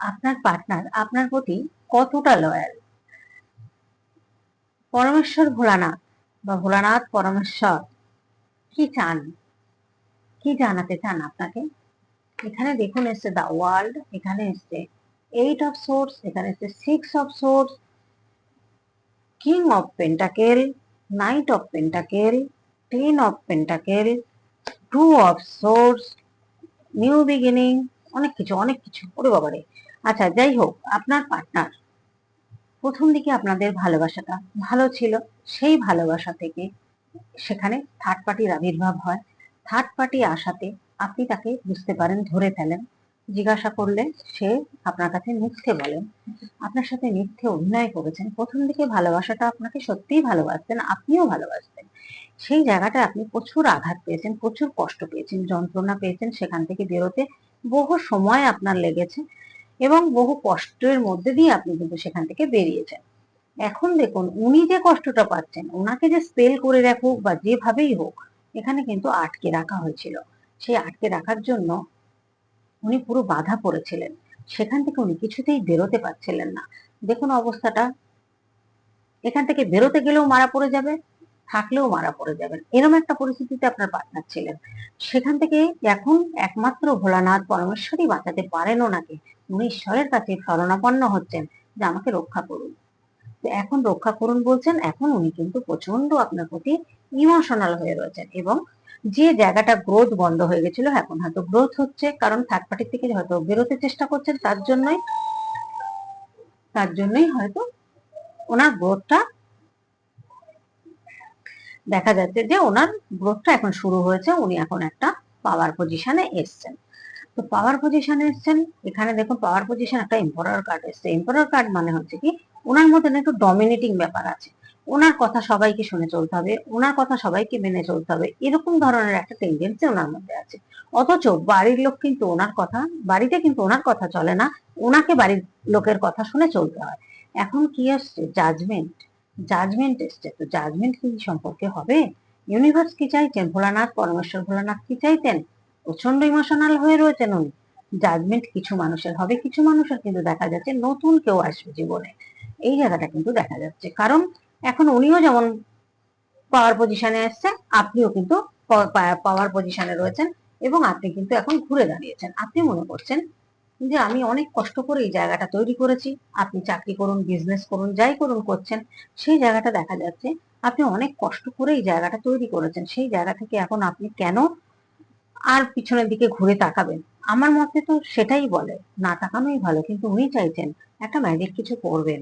আপনার পার্টনার আপনার প্রতি কতটা লয়াল পরমেশ্বর ভোলানাথ বা ভোলানাথ পরমেশ্বর কি চান? কি জানাতে চান আপনাকে? এখানে দেখুন এসছে দা ওয়ার্ল্ড এখানে এসছে এইট অফ সোর্স এখানে এসছে six of swords king of pentacle knight of pentacle ten of pentacle two of swords new beginning অনেক কিছু অনেক কিছু। ওরে বাবারে! আচ্ছা যাই হোক, আপনার পার্টনার প্রথম দিকে আপনাদের ভালোবাসাটা ভালো ছিল। সেই ভালোবাসা থেকে সেখানে থার্ড পার্টির আবির্ভাব হয়। থার্ড পার্টি আসাতে আপনি তাকে বুঝতে পারেন, ধরে ফেলেন, জিজ্ঞাসা করলে সে আপনার কাছে মিথ্যে বলেন। আপনার সাথে মিথ্যে অভিনয় করেছেন। প্রথম দিকে ভালোবাসাটা আপনাকে সত্যিই ভালোবাসতেন, আপনিও ভালোবাসতেন। সেই জায়গাটা আপনি প্রচুর আঘাত পেয়েছেন, প্রচুর কষ্ট পেয়েছেন, যন্ত্রণা পেয়েছেন, সেখান থেকে বেরোতে বহু সময় আপনার লেগেছে। এবং বহু কষ্টের মধ্যে দিয়ে আপনি কিন্তু সেখান থেকে বেরিয়েছেন এখন দেখুন, উনি যে কষ্টটা পাচ্ছেন ওনাকে যে স্পেল করে রাখুক বা যেভাবেই হোক, এখানে কিন্তু আটকে রাখা হয়েছিল। সেই আটকে রাখার জন্য উনি পুরো বাধা পড়েছিলেন। সেখান থেকে উনি কিছুতেই বেরোতে পারছিলেন না। দেখুন অবস্থাটা, এখান থেকে বেরোতে গেলেও মারা পড়ে যাবে, থাকলেও মারা পড়ে যাবেন এরকম একটা পরিস্থিতিতে আপনার পার্টনার ছিলেন। সেখান থেকে এখন একমাত্র ভোলানাথ পরমেশ্বরই বাঁচাতে পারেন ওনাকে। উনি ঈশ্বরের কাছে শরণাপন্ন হচ্ছেন যে আমাকে রক্ষা করুন। এখন রক্ষা করুন বলছেন, এখন উনি কিন্তু প্রচণ্ড আপনার প্রতি ইমোশনাল হয়ে রয়েছেন এবং যে জায়গাটা গ্রোথ বন্ধ হয়ে গেছিল, এখন হয়তো গ্রোথ হচ্ছে, কারণ থার্ড পার্টি থেকে হয়তো বেরোতে চেষ্টা করছেন, তার জন্যই তার জন্যই হয়তো ওনার গ্রোথটা দেখা যাচ্ছে যে ওনার গ্রোথটা এখন শুরু হয়েছে, উনি এখন একটা পাওয়ার পজিশনে এসছেন। তো পাওয়ার পজিশনে এসছেন। এখানে দেখুন পাওয়ার পজিশন একটা এম্পোরার কার্ড এসছে। এম্পোরার কার্ড মানে হচ্ছে কি, ওনার মধ্যে একটু ডমিনেটিং ব্যাপার আছে। ওনার কথা সবাইকে শুনে চলতে হবে, ওনার কথা সবাইকে মেনে চলতে হবে, এরকম ধরনের একটা টেন্ডেন্সি ওনার মধ্যে আছে। অথচ বাড়ির লোক কিন্তু ওনার কথা, বাড়িতে কিন্তু ওনার কথা চলে না, ওনাকে বাড়ির লোকের কথা শুনে চলতে হয়। এখন কি আসছে জাজমেন্ট জাজমেন্ট এসছে। তো জাজমেন্ট কি সম্পর্কে হবে? ইউনিভার্স কি চাইছেন ভোলানাথ, পরমেশ্বর ভোলানাথ কি চাইতেন? প্রচণ্ড ইমোশনাল হয়ে রয়েছেন উনি। জাজমেন্ট কিছু মানুষের হবে, কিছু মানুষের কিন্তু দেখা যাচ্ছে নতুন কেউ আসবে জীবনে। এই জায়গাটা কিন্তু দেখা যাচ্ছে। কারণ এখন উনিও যেমন পাওয়ার পজিশনে এসছে আপনিও কিন্তু পাওয়ার পজিশনে রয়েছেন এবং আপনি কিন্তু এখন ঘুরে দাঁড়িয়েছেন। আপনি মনে করছেন যে আমি অনেক কষ্ট করে এই জায়গাটা তৈরি করেছি, আপনি চাকরি করুন বিজনেস করুন, যাই করুন করছেন, সেই জায়গাটা দেখা যাচ্ছে আপনি অনেক কষ্ট করে এই জায়গাটা তৈরি করেছেন। সেই জায়গা থেকে এখন আপনি কেন আর পিছনের দিকে ঘুরে তাকাবেন। আমার মতে তো সেটাই বলে, না তাকানোই ভালো, কিন্তু উনি চাইছেন একটা ম্যাজিক কিছু করবেন।